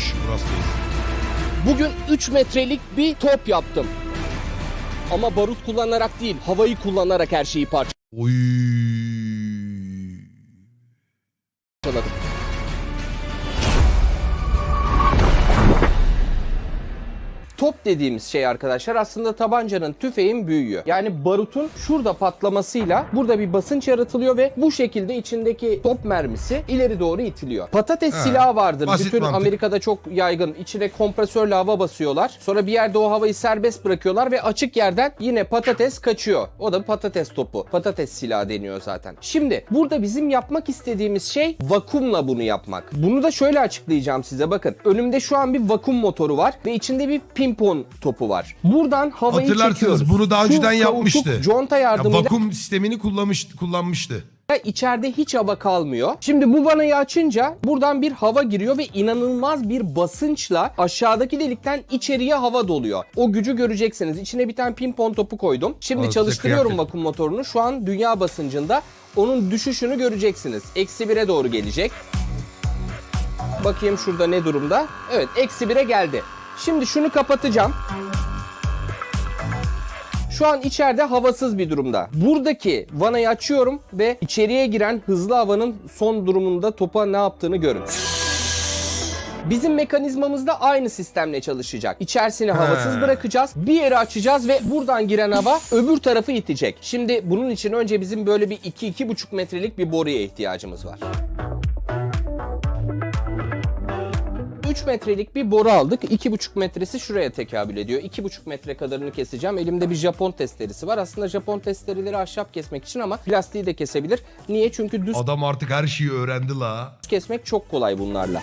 Kış burasıyız. Bugün 3 metrelik bir top yaptım. Ama barut kullanarak değil, havayı kullanarak her şeyi Oy. Top dediğimiz şey arkadaşlar aslında tabancanın tüfeğin büyüğü. Yani barutun şurada patlamasıyla burada bir basınç yaratılıyor ve bu şekilde içindeki top mermisi ileri doğru itiliyor. Patates Ha, silahı vardır. basit Bütün mantık. Amerika'da çok yaygın. İçine kompresörle hava basıyorlar. Sonra bir yerde o havayı serbest bırakıyorlar ve açık yerden yine patates kaçıyor. O da patates topu. Patates silahı deniyor zaten. Şimdi burada bizim yapmak istediğimiz şey vakumla bunu yapmak. Bunu da şöyle açıklayacağım size bakın. Önümde şu an bir vakum motoru var ve içinde bir pimpon topu var. Buradan havayı Hatırlarsınız çekiyoruz. bunu daha Şu önceden kauçuk yapmıştı. Conta Ya, yardımıyla vakum sistemini kullanmış, kullanmıştı. içeride hiç hava kalmıyor. Şimdi bu vanayı açınca buradan bir hava giriyor ve inanılmaz bir basınçla aşağıdaki delikten içeriye hava doluyor. O gücü göreceksiniz. İçine bir tane pimpon topu koydum. Şimdi Aa, çalıştırıyorum kıyak. vakum motorunu. Şu an dünya basıncında onun düşüşünü göreceksiniz. Eksi 1'e doğru gelecek. Bakayım şurada ne durumda. Evet eksi 1'e geldi. Şimdi şunu kapatacağım. Şu an içeride havasız bir durumda. Buradaki vanayı açıyorum ve içeriye giren hızlı havanın son durumunda topa ne yaptığını görün. Bizim mekanizmamız da aynı sistemle çalışacak. İçerisini havasız bırakacağız. Bir yeri açacağız ve buradan giren hava öbür tarafı itecek. Şimdi bunun için önce bizim böyle bir 2-2,5 metrelik bir boruya ihtiyacımız var. 3 metrelik bir boru aldık. 2,5 metresi şuraya tekabül ediyor. 2,5 metre kadarını keseceğim. Elimde bir Japon testeresi var. Aslında Japon testereleri ahşap kesmek için ama plastiği de kesebilir. Niye? Çünkü düz Adam artık her şeyi öğrendi la. kesmek çok kolay bunlarla.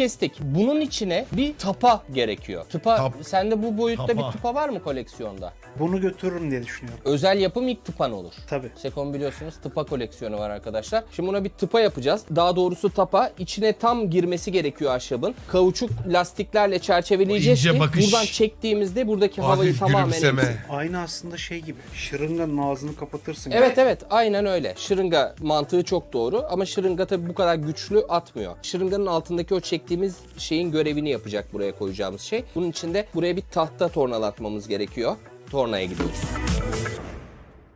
Kestik. Bunun içine bir tapa gerekiyor. Tıpa, Tap. sende bu boyutta Tapa. bir tıpa var mı koleksiyonda? Bunu götürürüm diye düşünüyorum. Özel yapım ilk tıpan olur. Tabii. Sekon biliyorsunuz tıpa koleksiyonu var arkadaşlar. Şimdi buna bir tıpa yapacağız. Daha doğrusu tapa içine tam girmesi gerekiyor ahşabın. Kauçuk lastiklerle çerçeveleyeceğiz İnce ki bakış. buradan çektiğimizde buradaki havayı Hafif tamamen gülümseme. Aynı aslında şey gibi. Şırınganın ağzını kapatırsın. Evet evet aynen öyle. Şırınga mantığı çok doğru ama şırınga tabii bu kadar güçlü atmıyor. Şırınganın altındaki o çektiğimiz şeyin görevini yapacak buraya koyacağımız şey. Bunun için de buraya bir tahta tornalatmamız gerekiyor. Tornaya gidiyoruz.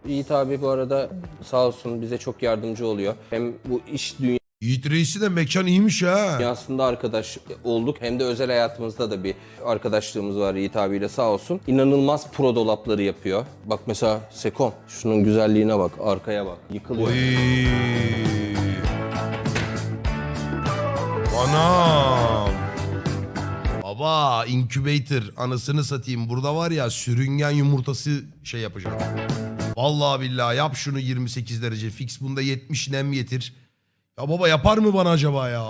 Yiğit abi bu arada sağ olsun bize çok yardımcı oluyor. Hem bu iş Yiğit Reis'i de mekan iyiymiş ha. dünyasında arkadaş olduk hem de özel hayatımızda da bir arkadaşlığımız var Yiğit abiyle sağ olsun. İnanılmaz pro dolapları yapıyor. Bak mesela Sekon şunun güzelliğine bak arkaya bak yıkılıyor. Oy. Anam. Baba incubator anasını satayım. Burada var ya sürüngen yumurtası şey yapacağım. Vallahi billahi yap şunu 28 derece fix bunda 70 nem getir. Ya baba yapar mı bana acaba ya?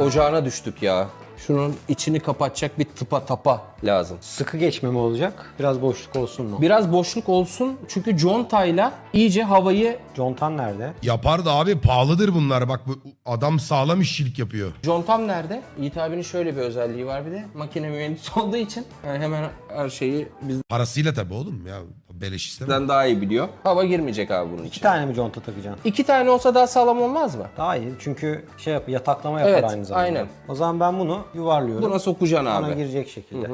Ocağına düştük ya. Şunun içini kapatacak bir tıpa tapa lazım. Sıkı geçme mi olacak? Biraz boşluk olsun mu? Biraz boşluk olsun çünkü contayla iyice havayı Contan nerede? Yapar da abi pahalıdır bunlar. Bak bu adam sağlam işçilik yapıyor. Contam nerede? Yiğit abinin şöyle bir özelliği var bir de. Makine mühendisi olduğu için yani hemen her şeyi bizden Parasıyla tabii oğlum ya. Beleş istemem. daha iyi biliyor. Hava girmeyecek abi bunun İki tane mi conta takacaksın? İki tane olsa daha sağlam olmaz mı? Daha iyi çünkü şey yap, yataklama yapar Evet, aynı zamanda. aynen. O zaman ben bunu yuvarlıyorum. Buna sokacaksın Bana abi. girecek şekilde.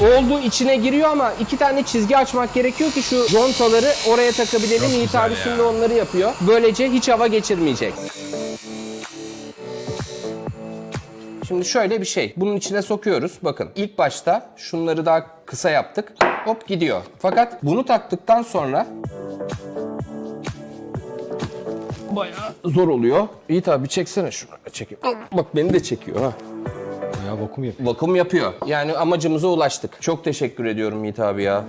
Oldu içine giriyor ama iki tane çizgi açmak gerekiyor ki şu contaları oraya takabilelim. Çok Yiğit güzel abi ya. şimdi onları yapıyor. Böylece hiç hava geçirmeyecek. Şimdi şöyle bir şey. Bunun içine sokuyoruz. Bakın ilk başta şunları daha kısa yaptık. Hop gidiyor. Fakat bunu taktıktan sonra bayağı zor oluyor. Yiğit abi çeksene şunu. Çekeyim. Bak beni de çekiyor ha. Ya vakum yapıyor. Vakum yapıyor. Yani amacımıza ulaştık. Çok teşekkür ediyorum Yiğit abi ya.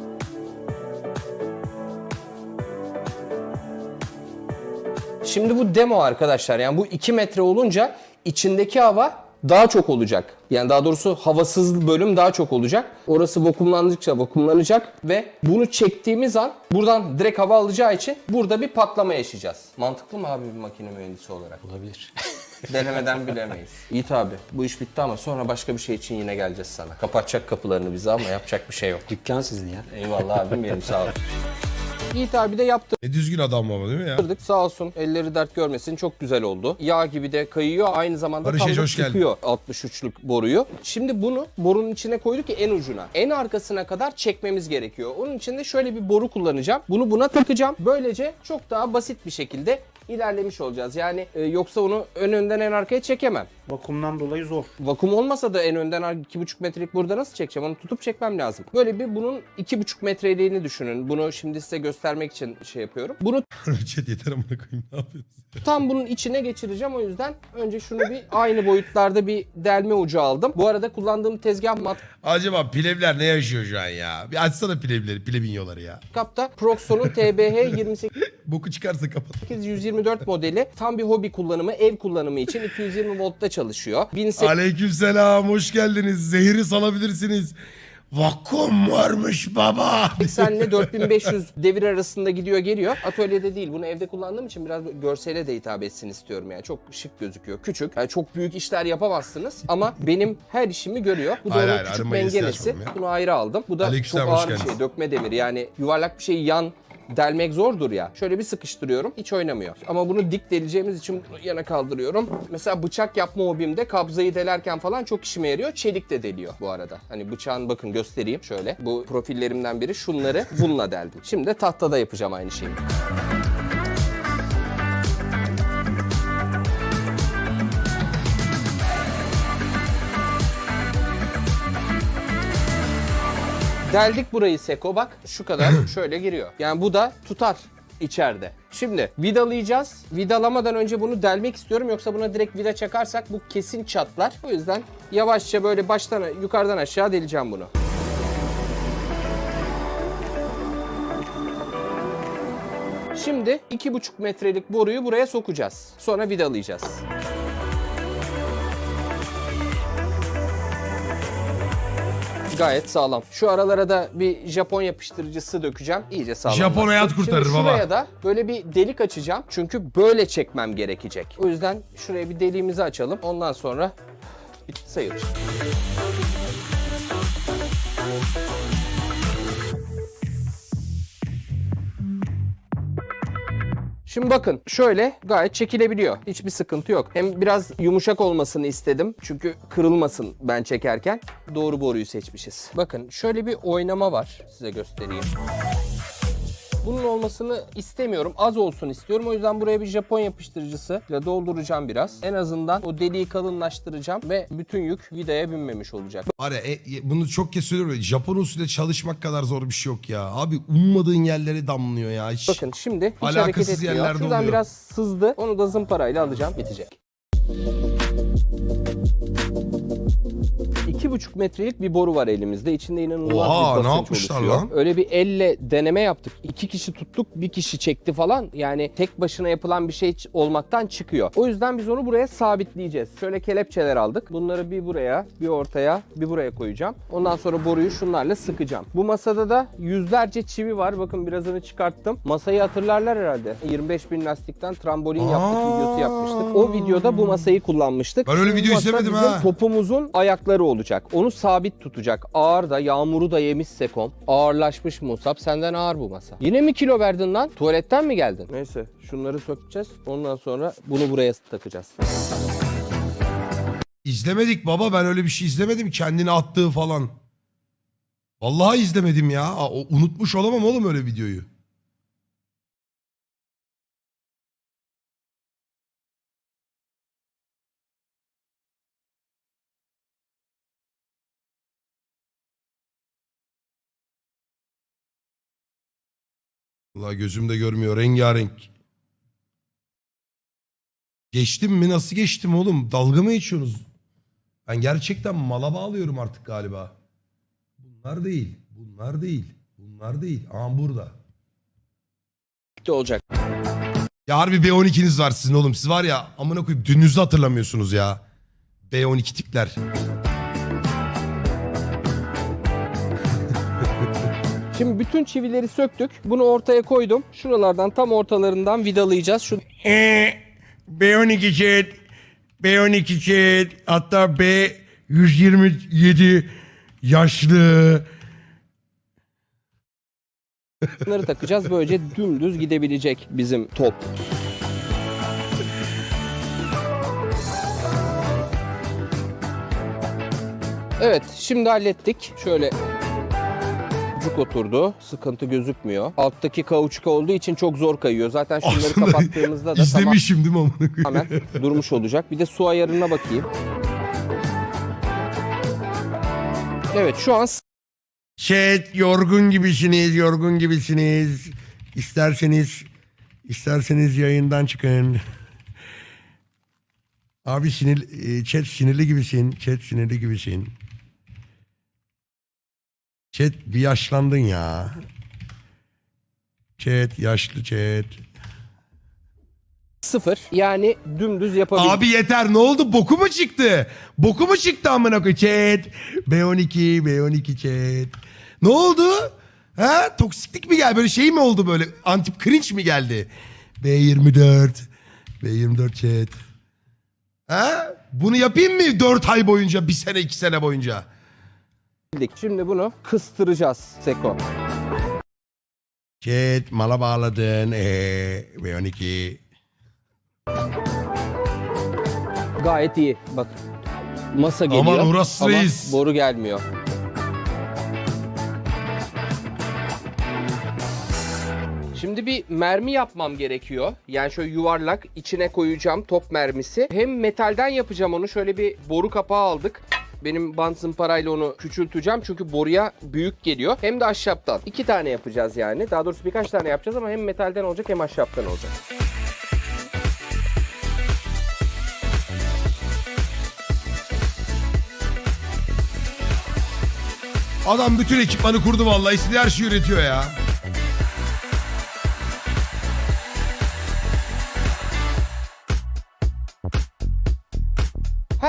Şimdi bu demo arkadaşlar. Yani bu 2 metre olunca içindeki hava daha çok olacak. Yani daha doğrusu havasız bölüm daha çok olacak. Orası vakumlandıkça vakumlanacak ve bunu çektiğimiz an buradan direkt hava alacağı için burada bir patlama yaşayacağız. Mantıklı mı abi bir makine mühendisi olarak? Olabilir. Denemeden bilemeyiz. Yiğit abi bu iş bitti ama sonra başka bir şey için yine geleceğiz sana. Kapatacak kapılarını bize ama yapacak bir şey yok. Dükkan sizin ya. Eyvallah abim benim sağ ol. Yiğit abi de yaptı. Ne düzgün adam ama değil mi ya? Yaptırdık sağ olsun elleri dert görmesin çok güzel oldu. Yağ gibi de kayıyor aynı zamanda Barış tam Ece, da hoş geldin. çıkıyor 63'lük boruyu. Şimdi bunu borunun içine koyduk ki en ucuna. En arkasına kadar çekmemiz gerekiyor. Onun için de şöyle bir boru kullanacağım. Bunu buna takacağım. Böylece çok daha basit bir şekilde ilerlemiş olacağız. Yani e, yoksa onu ön önden en arkaya çekemem. Vakumdan dolayı zor. Vakum olmasa da en önden 2,5 metrelik burada nasıl çekeceğim? Onu tutup çekmem lazım. Böyle bir bunun 2,5 metreliğini düşünün. Bunu şimdi size göstermek için şey yapıyorum. Bunu Chat yeter amına koyayım ne yapıyorsun? tam bunun içine geçireceğim. O yüzden önce şunu bir aynı boyutlarda bir delme ucu aldım. Bu arada kullandığım tezgah Acaba plevler ne yaşıyor şu an ya? Bir açsana plevleri, plebinyoları ya. matkapta Proxon'un TBH 28 Boku çıkarsa kapat. 124 modeli. Tam bir hobi kullanımı, ev kullanımı için 220 voltta çalışıyor. 1800 Aleykümselam hoş geldiniz. Zehri salabilirsiniz. Vakum varmış baba. Senle 4500 devir arasında gidiyor geliyor. Atölyede değil. Bunu evde kullandığım için biraz görsele de hitap etsin istiyorum yani. Çok şık gözüküyor. Küçük. Yani çok büyük işler yapamazsınız ama benim her işimi görüyor. Bu da Hayır, onun hayır, küçük mengenesi. Bunu ayrı aldım. Bu da Aleykümselam, çok ağır bir şey. Dökme demiri. Yani yuvarlak bir şeyi yan delmek zordur ya. Şöyle bir sıkıştırıyorum. Hiç oynamıyor. Ama bunu dik deleceğimiz için yana kaldırıyorum. Mesela bıçak yapma hobimde kabzayı delerken falan çok işime yarıyor. Çelik de deliyor bu arada. Hani bıçağın bakın göstereyim şöyle. Bu profillerimden biri şunları bununla deldim. Şimdi de tahtada yapacağım aynı şeyi. Deldik burayı Seko bak şu kadar şöyle giriyor. Yani bu da tutar içeride. Şimdi vidalayacağız. Vidalamadan önce bunu delmek istiyorum yoksa buna direkt vida çakarsak bu kesin çatlar. O yüzden yavaşça böyle baştan yukarıdan aşağı deleceğim bunu. Şimdi 2,5 metrelik boruyu buraya sokacağız. Sonra vidalayacağız. Gayet sağlam. Şu aralara da bir Japon yapıştırıcısı dökeceğim. İyice sağlam. Japon hayat kurtarır Şimdi baba. şuraya da böyle bir delik açacağım. Çünkü böyle çekmem gerekecek. O yüzden şuraya bir deliğimizi açalım. Ondan sonra bitti sayılır. Şimdi bakın şöyle gayet çekilebiliyor. Hiçbir sıkıntı yok. Hem biraz yumuşak olmasını istedim. Çünkü kırılmasın ben çekerken. Doğru boruyu seçmişiz. Bakın şöyle bir oynama var. Size göstereyim. Bunun olmasını istemiyorum. Az olsun istiyorum. O yüzden buraya bir Japon yapıştırıcısıyla dolduracağım biraz. En azından o deliği kalınlaştıracağım ve bütün yük vidaya binmemiş olacak. Var ya, e, e, bunu çok kez söylüyorum. Japon usulü çalışmak kadar zor bir şey yok ya. Abi ummadığın yerlere damlıyor ya. Hiç. Bakın şimdi hiç Alakasız hareket etmiyor. yerlerde Şuradan oluyor. biraz sızdı. Onu da zımparayla alacağım. Bitecek. İki buçuk metrelik bir boru var elimizde. İçinde inanılmaz Oha, bir ne basınç yapmışlar oluşuyor. lan? Öyle bir elle deneme yaptık. İki kişi tuttuk, bir kişi çekti falan. Yani tek başına yapılan bir şey olmaktan çıkıyor. O yüzden biz onu buraya sabitleyeceğiz. Şöyle kelepçeler aldık. Bunları bir buraya, bir ortaya, bir buraya koyacağım. Ondan sonra boruyu şunlarla sıkacağım. Bu masada da yüzlerce çivi var. Bakın birazını çıkarttım. Masayı hatırlarlar herhalde. 25 bin lastikten trambolin yaptık Aa. videosu yapmıştık. O videoda bu masayı kullanmıştık. Ben öyle video izlemedim ha. Topumuzun ayakları olacak. Onu sabit tutacak. Ağır da yağmuru da yemiş Sekom. Ağırlaşmış Musab. Senden ağır bu masa. Yine mi kilo verdin lan? Tuvaletten mi geldin? Neyse şunları sökeceğiz. Ondan sonra bunu buraya takacağız. İzlemedik baba ben öyle bir şey izlemedim. Kendini attığı falan. Vallahi izlemedim ya. Aa, o- unutmuş olamam oğlum öyle videoyu. Vallahi gözümde görmüyor rengarenk. Geçtim mi nasıl geçtim oğlum? Dalga mı geçiyorsunuz? Ben gerçekten mala bağlıyorum artık galiba. Bunlar değil. Bunlar değil. Bunlar değil. Aha burada. Bitti olacak. Ya harbi B12'niz var sizin oğlum. Siz var ya amına koyup dününüzü hatırlamıyorsunuz ya. B12 tipler. Şimdi bütün çivileri söktük. Bunu ortaya koydum. Şuralardan tam ortalarından vidalayacağız. Şu B12 shit. B12 chat hatta B127 yaşlı. Bunları takacağız. Böylece dümdüz gidebilecek bizim top. Evet, şimdi hallettik. Şöyle cuk oturdu. Sıkıntı gözükmüyor. Alttaki kauçuk olduğu için çok zor kayıyor. Zaten şunları Aslında kapattığımızda da tamam, İzlemişim değil mi amına koyayım? tamamen durmuş olacak. Bir de su ayarına bakayım. Evet, şu an Chat yorgun gibisiniz, yorgun gibisiniz. İsterseniz isterseniz yayından çıkın. Abi sinir e, chat sinirli gibisin. Chat sinirli gibisin. Chat bir yaşlandın ya. Chat yaşlı chat. sıfır. Yani dümdüz yapabildik. Abi yeter ne oldu? Boku mu çıktı? Boku mu çıktı amına koyayım? Chat. B12, B12 chat. Ne oldu? Ha? Toksiklik mi geldi? Böyle şey mi oldu böyle? Antip cringe mi geldi? B24. B24 chat. Ha? Bunu yapayım mı 4 ay boyunca, bir sene, iki sene boyunca? Şimdi bunu kıstıracağız Seko. Chat mala bağladın. Ee, B12. Gayet iyi. Bak masa geliyor Aman Uras ama Reis. boru gelmiyor. Şimdi bir mermi yapmam gerekiyor. Yani şöyle yuvarlak içine koyacağım top mermisi. Hem metalden yapacağım onu. Şöyle bir boru kapağı aldık. Benim Bunsen parayla onu küçülteceğim çünkü boruya büyük geliyor. Hem de ahşaptan. İki tane yapacağız yani. Daha doğrusu birkaç tane yapacağız ama hem metalden olacak hem ahşaptan olacak. Adam bütün ekipmanı kurdu vallahi. İstediği her şeyi üretiyor ya.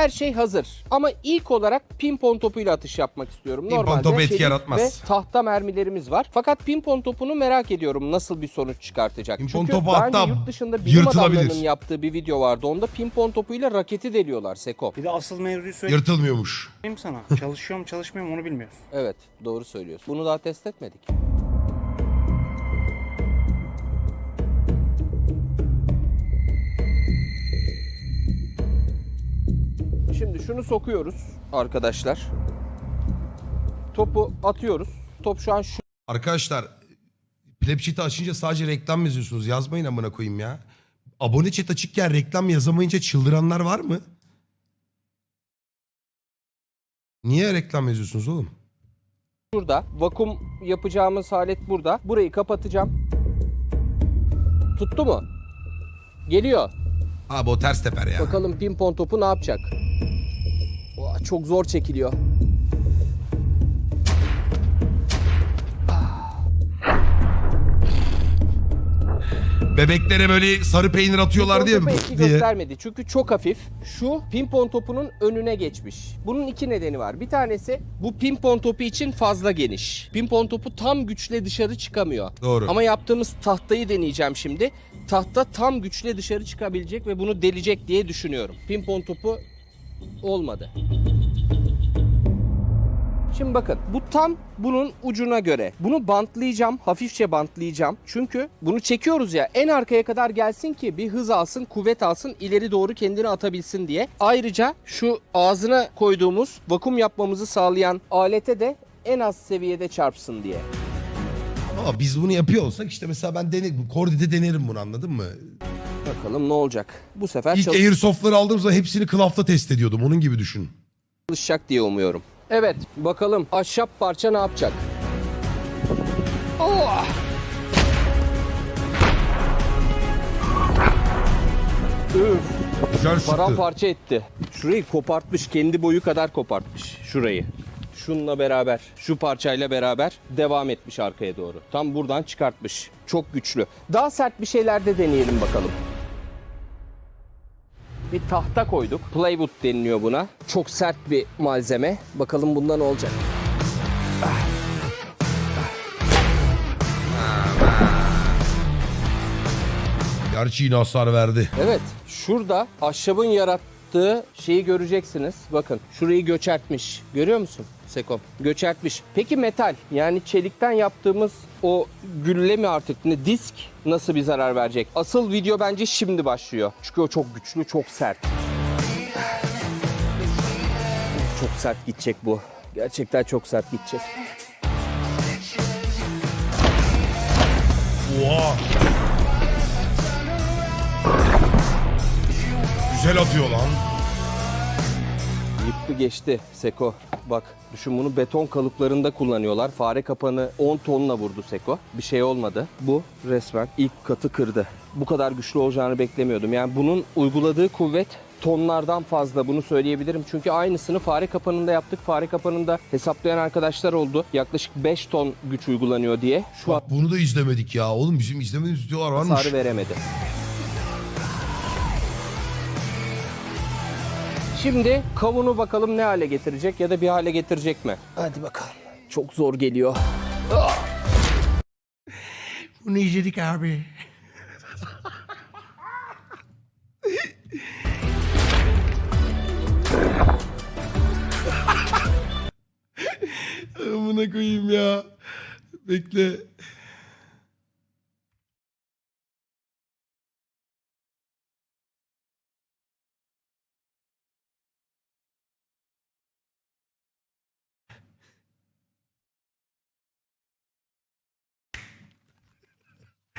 Her şey hazır. Ama ilk olarak pimpon topuyla atış yapmak istiyorum. Pimpon Normalde topu etki yaratmaz. Ve tahta mermilerimiz var. Fakat pimpon topunu merak ediyorum nasıl bir sonuç çıkartacak. Pimpon Çünkü topu daha hatta yurt dışında bilim yırtılabilir. adamlarının yaptığı bir video vardı. Onda pimpon topuyla raketi deliyorlar Seko. Bir de asıl mevzuyu söyleyeyim Yırtılmıyormuş. sana. Çalışıyor mu çalışmıyor mu onu bilmiyorsun. Evet doğru söylüyorsun. Bunu daha test etmedik. Şimdi şunu sokuyoruz arkadaşlar. Topu atıyoruz. Top şu an şu Arkadaşlar Plebchat'i açınca sadece reklam yazıyorsunuz. Yazmayın amına koyayım ya. Abone chat açıkken reklam yazamayınca çıldıranlar var mı? Niye reklam yazıyorsunuz oğlum? şurada. Vakum yapacağımız alet burada. Burayı kapatacağım. Tuttu mu? Geliyor. Abi o ters teper ya. Bakalım pimpon topu ne yapacak? Oha, çok zor çekiliyor. Bebeklere böyle sarı peynir atıyorlar diye. Pimpon topu etki diye. göstermedi çünkü çok hafif. Şu pimpon topunun önüne geçmiş. Bunun iki nedeni var. Bir tanesi bu pimpon topu için fazla geniş. Pimpon topu tam güçle dışarı çıkamıyor. Doğru. Ama yaptığımız tahtayı deneyeceğim şimdi. Tahta tam güçle dışarı çıkabilecek ve bunu delecek diye düşünüyorum. Pimpon topu olmadı. Şimdi bakın bu tam bunun ucuna göre. Bunu bantlayacağım, hafifçe bantlayacağım. Çünkü bunu çekiyoruz ya en arkaya kadar gelsin ki bir hız alsın, kuvvet alsın, ileri doğru kendini atabilsin diye. Ayrıca şu ağzına koyduğumuz vakum yapmamızı sağlayan alete de en az seviyede çarpsın diye. Ama biz bunu yapıyor olsak işte mesela ben dene, Kordi'de denerim bunu anladın mı? Bakalım ne olacak. Bu sefer İlk Airsoft'ları aldığım zaman hepsini kılafta test ediyordum. Onun gibi düşün. çalışacak diye umuyorum. Evet bakalım ahşap parça ne yapacak? Oh! Üf. Güzel. Paramparça etti. Şurayı kopartmış. Kendi boyu kadar kopartmış. Şurayı. Şununla beraber, şu parçayla beraber devam etmiş arkaya doğru. Tam buradan çıkartmış. Çok güçlü. Daha sert bir şeyler de deneyelim bakalım. Bir tahta koyduk. Plywood deniliyor buna. Çok sert bir malzeme. Bakalım bundan olacak. Gerçi yine hasar verdi. Evet, şurada ahşabın yarattığı şeyi göreceksiniz. Bakın şurayı göçertmiş. Görüyor musun Sekom? Göçertmiş. Peki metal yani çelikten yaptığımız o gülle mi artık ne disk nasıl bir zarar verecek? Asıl video bence şimdi başlıyor. Çünkü o çok güçlü, çok sert. Çok sert gidecek bu. Gerçekten çok sert gidecek. Oha. Güzel atıyor lan. Yıktı geçti Seko. Bak düşün bunu beton kalıplarında kullanıyorlar. Fare kapanı 10 tonla vurdu Seko. Bir şey olmadı. Bu resmen ilk katı kırdı. Bu kadar güçlü olacağını beklemiyordum. Yani bunun uyguladığı kuvvet tonlardan fazla bunu söyleyebilirim. Çünkü aynısını fare kapanında yaptık. Fare kapanında hesaplayan arkadaşlar oldu. Yaklaşık 5 ton güç uygulanıyor diye. Şu Bak bunu da izlemedik ya. Oğlum bizim izlemediğimiz videolar varmış. hasarı veremedi. Şimdi kavunu bakalım ne hale getirecek ya da bir hale getirecek mi? Hadi bakalım. Çok zor geliyor. Bunu izledik abi. Amına koyayım ya. Bekle.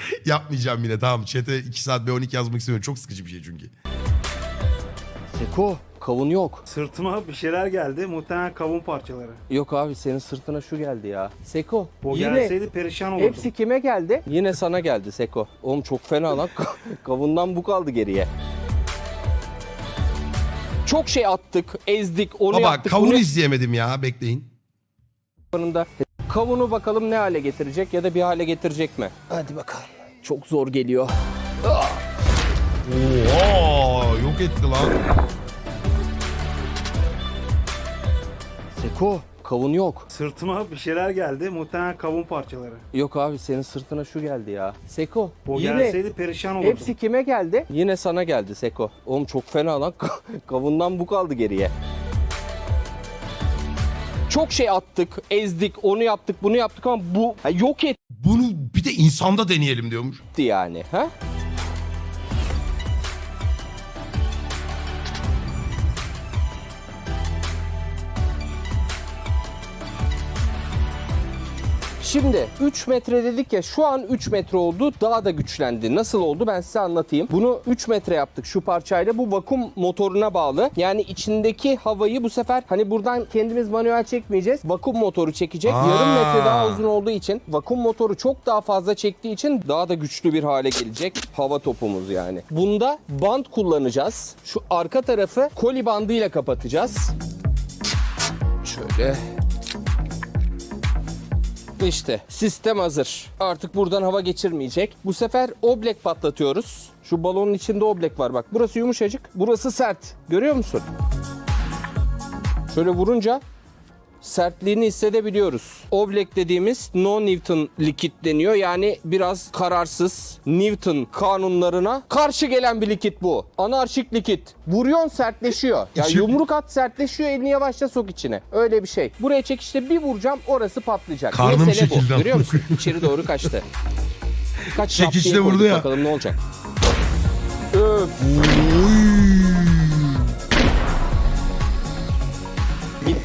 Yapmayacağım yine tamam. Chat'e 2 saat B12 yazmak istemiyorum. Çok sıkıcı bir şey çünkü. Seko kavun yok. Sırtıma bir şeyler geldi. Muhtemelen kavun parçaları. Yok abi senin sırtına şu geldi ya. Seko O yine gelseydi perişan olurdum. hepsi kime geldi? Yine sana geldi Seko. Oğlum çok fena lan. Kavundan bu kaldı geriye. Çok şey attık, ezdik, onu Baba yaptık. kavunu bunu izleyemedim ya. Bekleyin. yanında. Kavunu bakalım ne hale getirecek ya da bir hale getirecek mi? Hadi bakalım. Çok zor geliyor. Oha yok etti lan. Seko kavun yok. Sırtıma bir şeyler geldi. Muhtemelen kavun parçaları. Yok abi senin sırtına şu geldi ya. Seko O yine gelseydi perişan olurdum. hepsi kime geldi? Yine sana geldi Seko. Oğlum çok fena lan. Kavundan bu kaldı geriye. Çok şey attık, ezdik, onu yaptık, bunu yaptık ama bu ha, yok Bunu bir de insanda deneyelim diyormuş. etti yani. Ha? Şimdi 3 metre dedik ya şu an 3 metre oldu daha da güçlendi. Nasıl oldu ben size anlatayım. Bunu 3 metre yaptık şu parçayla bu vakum motoruna bağlı. Yani içindeki havayı bu sefer hani buradan kendimiz manuel çekmeyeceğiz. Vakum motoru çekecek. Aa. Yarım metre daha uzun olduğu için vakum motoru çok daha fazla çektiği için daha da güçlü bir hale gelecek hava topumuz yani. Bunda bant kullanacağız. Şu arka tarafı koli bandıyla kapatacağız. Şöyle işte sistem hazır. Artık buradan hava geçirmeyecek. Bu sefer oblek patlatıyoruz. Şu balonun içinde oblek var bak. Burası yumuşacık, burası sert. Görüyor musun? Şöyle vurunca sertliğini hissedebiliyoruz. Oblek dediğimiz no Newton likit deniyor. Yani biraz kararsız Newton kanunlarına karşı gelen bir likit bu. Anarşik likit. Vuruyorsun sertleşiyor. Ya yumruk at sertleşiyor elini yavaşça sok içine. Öyle bir şey. Buraya çekişte bir vuracağım orası patlayacak. Karnım Mesele bu. Görüyor musun? İçeri doğru kaçtı. Kaç diye vurdu koyduk ya. Bakalım ne olacak. Öf.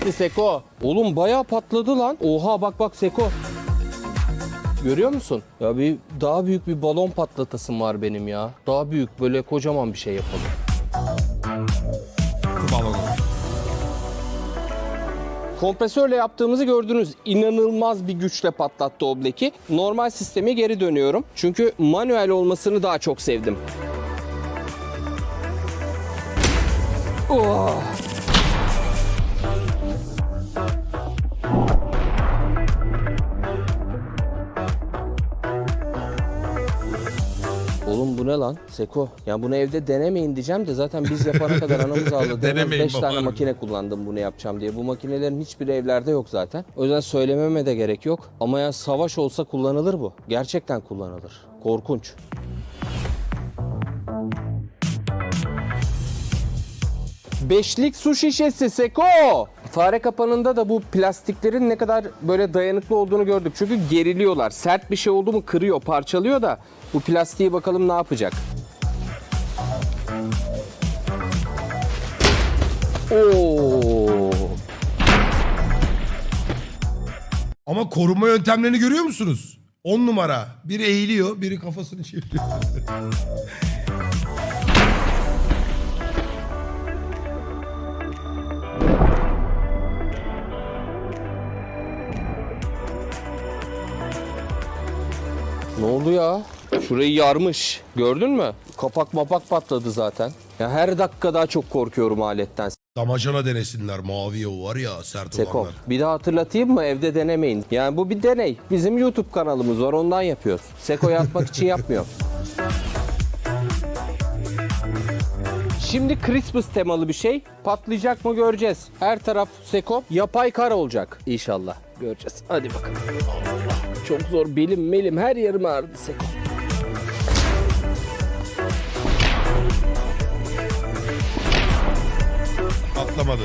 Gitti Seko. Oğlum bayağı patladı lan. Oha bak bak Seko. Görüyor musun? Ya bir daha büyük bir balon patlatasım var benim ya. Daha büyük böyle kocaman bir şey yapalım. Balonu. Kompresörle yaptığımızı gördünüz. İnanılmaz bir güçle patlattı obleki. Normal sisteme geri dönüyorum. Çünkü manuel olmasını daha çok sevdim. Oh. Oğlum bu ne lan? Seko. Ya bunu evde denemeyin diyeceğim de zaten biz yapana kadar anamız ağladı. Denemeyin 5 tane makine kullandım bunu yapacağım diye. Bu makinelerin hiçbiri evlerde yok zaten. O yüzden söylememe de gerek yok. Ama ya savaş olsa kullanılır bu. Gerçekten kullanılır. Korkunç. Beşlik su şişesi Seko. Fare kapanında da bu plastiklerin ne kadar böyle dayanıklı olduğunu gördük. Çünkü geriliyorlar. Sert bir şey oldu mu kırıyor, parçalıyor da bu plastiği bakalım ne yapacak. Oo. Ama koruma yöntemlerini görüyor musunuz? 10 numara. Biri eğiliyor, biri kafasını çeviriyor. Ne oldu ya? Şurayı yarmış. Gördün mü? Kapak mapak patladı zaten. Ya her dakika daha çok korkuyorum aletten. Damacana denesinler. Mavi o var ya sert Seko. olanlar. Bir daha hatırlatayım mı? Evde denemeyin. Yani bu bir deney. Bizim YouTube kanalımız var. Ondan yapıyoruz. Seko'yu atmak için yapmıyor. Şimdi Christmas temalı bir şey. Patlayacak mı göreceğiz. Her taraf Seko. Yapay kar olacak. İnşallah. Göreceğiz. Hadi bakalım. Çok zor. Belim melim her yerim ağrıdı Seko. Atlamadı.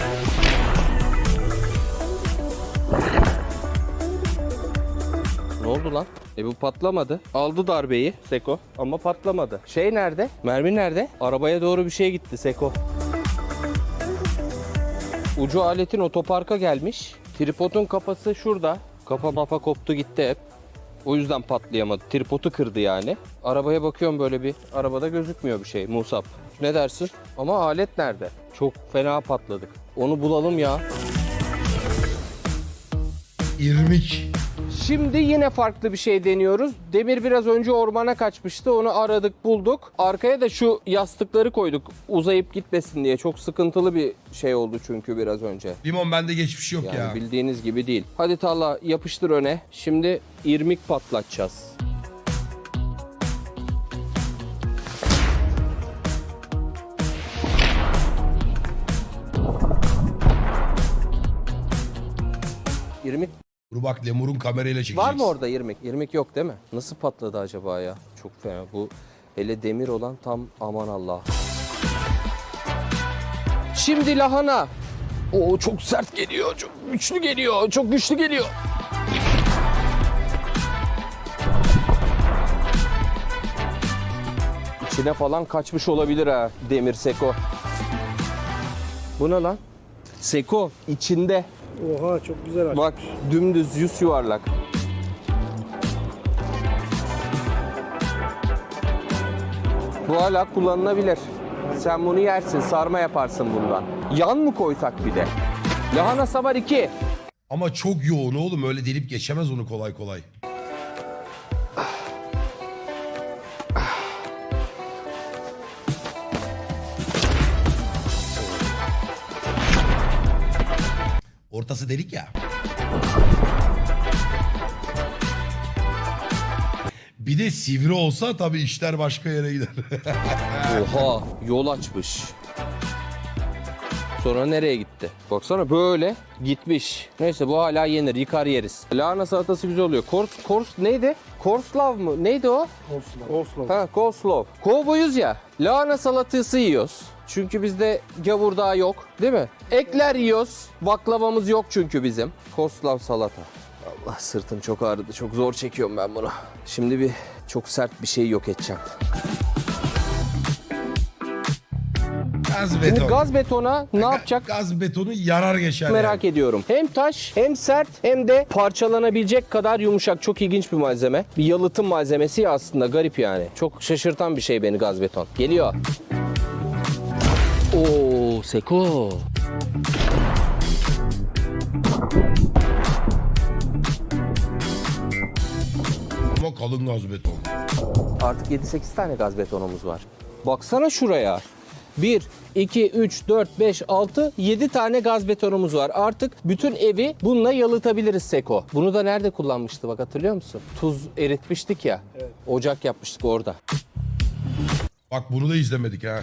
Ne oldu lan? E bu patlamadı. Aldı darbeyi Seko ama patlamadı. Şey nerede? Mermi nerede? Arabaya doğru bir şey gitti Seko. Ucu aletin otoparka gelmiş. Tripodun kafası şurada. Kafa mafa koptu gitti hep. O yüzden patlayamadı. Tripodu kırdı yani. Arabaya bakıyorum böyle bir. Arabada gözükmüyor bir şey Musab. Ne dersin? Ama alet nerede? Çok fena patladık. Onu bulalım ya. İrmik. Şimdi yine farklı bir şey deniyoruz. Demir biraz önce ormana kaçmıştı. Onu aradık, bulduk. Arkaya da şu yastıkları koyduk. Uzayıp gitmesin diye. Çok sıkıntılı bir şey oldu çünkü biraz önce. Limon bende geçmiş yok Yani ya. bildiğiniz gibi değil. Hadi Talha yapıştır öne. Şimdi irmik patlatacağız. İrmik Dur bak Lemur'un kamerayla çekeceksin. Var mı orada irmik? İrmik yok değil mi? Nasıl patladı acaba ya? Çok fena. Bu hele demir olan tam aman Allah. Şimdi lahana. Oo çok sert geliyor. Çok güçlü geliyor. Çok güçlü geliyor. İçine falan kaçmış olabilir ha demir Seko. Bu ne lan? Seko içinde. Oha çok güzel aç. Bak dümdüz yüz yuvarlak. Bu hala kullanılabilir. Sen bunu yersin, sarma yaparsın bundan. Yan mı koysak bir de? Lahana sabar 2. Ama çok yoğun oğlum öyle delip geçemez onu kolay kolay. Ortası delik ya. Bir de sivri olsa tabii işler başka yere gider. Oha, yol açmış. Sonra nereye gitti? Baksana böyle gitmiş. Neyse bu hala yenir, yıkar yeriz. Lahana salatası güzel oluyor. Kors, kors neydi? Korslav mı? Neydi o? Oslo. Ha, coleslaw. Kovboyuz ya. Lahana salatası yiyoruz. Çünkü bizde gavurdağ yok değil mi? Ekler yiyoruz. Baklavamız yok çünkü bizim. Coleslaw salata. Allah sırtım çok ağrıdı. Çok zor çekiyorum ben bunu. Şimdi bir çok sert bir şey yok edeceğim. Gaz Şimdi beton. gaz betona ne yapacak? Gaz betonu yarar geçer. Merak ediyorum. Hem taş hem sert hem de parçalanabilecek kadar yumuşak. Çok ilginç bir malzeme. Bir yalıtım malzemesi ya aslında garip yani. Çok şaşırtan bir şey beni gaz beton. Geliyor. Oo Seko. Ama kalın gaz beton. Artık 7-8 tane gaz betonumuz var. Baksana şuraya. 1, 2, 3, 4, 5, 6, 7 tane gaz betonumuz var. Artık bütün evi bununla yalıtabiliriz Seko. Bunu da nerede kullanmıştı bak hatırlıyor musun? Tuz eritmiştik ya. Ocak yapmıştık orada. Bak bunu da izlemedik ha.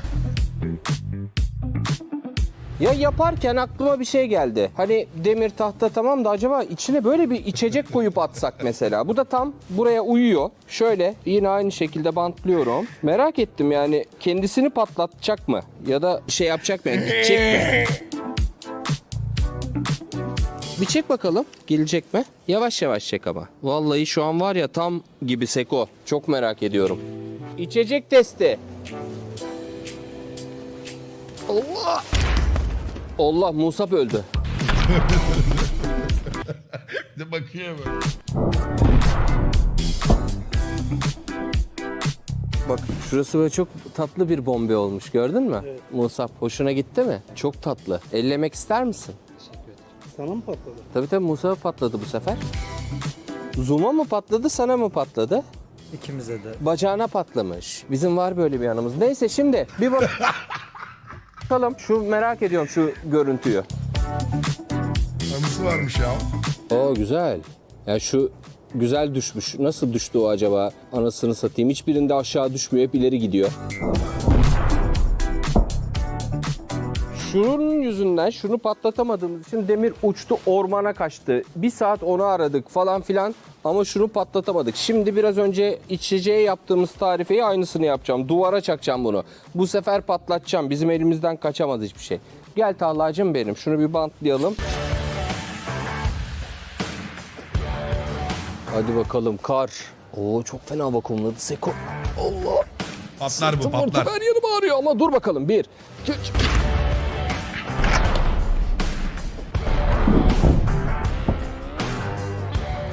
Ya yaparken aklıma bir şey geldi. Hani demir tahta tamam da acaba içine böyle bir içecek koyup atsak mesela. Bu da tam buraya uyuyor. Şöyle yine aynı şekilde bantlıyorum. Merak ettim yani kendisini patlatacak mı? Ya da şey yapacak mı? Gidecek mi? Bir çek bakalım. Gelecek mi? Yavaş yavaş çek ama. Vallahi şu an var ya tam gibi Seko. Çok merak ediyorum. İçecek testi. Allah! Allah Musab öldü. Bir de bakıyor böyle. Bak şurası böyle çok tatlı bir bombe olmuş gördün mü? Musab hoşuna gitti mi? Çok tatlı. Ellemek ister misin? Sana mı patladı? Tabii tabii Musab'a patladı bu sefer. Zoom'a mı patladı sana mı patladı? İkimize de. Bacağına patlamış. Bizim var böyle bir anımız. Neyse şimdi bir bak- bakalım. Şu merak ediyorum şu görüntüyü. Anısı varmış ya. Oo güzel. Ya şu güzel düşmüş. Nasıl düştü o acaba? Anasını satayım. Hiçbirinde aşağı düşmüyor. Hep ileri gidiyor. Şunun yüzünden şunu patlatamadığımız için demir uçtu ormana kaçtı. Bir saat onu aradık falan filan ama şunu patlatamadık. Şimdi biraz önce içeceğe yaptığımız tarifeyi aynısını yapacağım. Duvara çakacağım bunu. Bu sefer patlatacağım. Bizim elimizden kaçamaz hiçbir şey. Gel Talha'cığım benim. Şunu bir bantlayalım. Hadi bakalım kar. Oo çok fena vakumladı Seko. Allah. Patlar bu Sırtım patlar. Her yerim ağrıyor ama dur bakalım. Bir, iki, üç.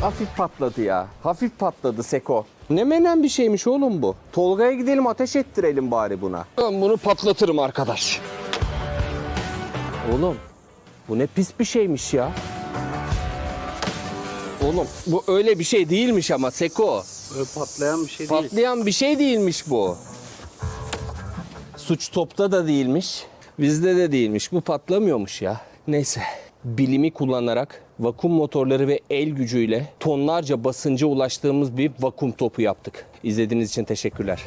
Hafif patladı ya. Hafif patladı Seko. Ne menen bir şeymiş oğlum bu. Tolga'ya gidelim ateş ettirelim bari buna. Ben bunu patlatırım arkadaş. Oğlum bu ne pis bir şeymiş ya. Oğlum bu öyle bir şey değilmiş ama Seko. Böyle patlayan bir şey değil. Patlayan bir şey değilmiş bu. Suç topta da değilmiş. Bizde de değilmiş. Bu patlamıyormuş ya. Neyse. Bilimi kullanarak vakum motorları ve el gücüyle tonlarca basınca ulaştığımız bir vakum topu yaptık. İzlediğiniz için teşekkürler.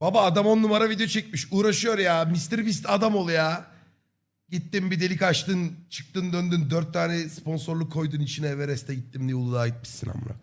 Baba adam on numara video çekmiş. Uğraşıyor ya. Mr. Beast adam ol ya. Gittin bir delik açtın. Çıktın döndün. Dört tane sponsorluk koydun içine Everest'e gittim diye Uludağ'a gitmişsin amına.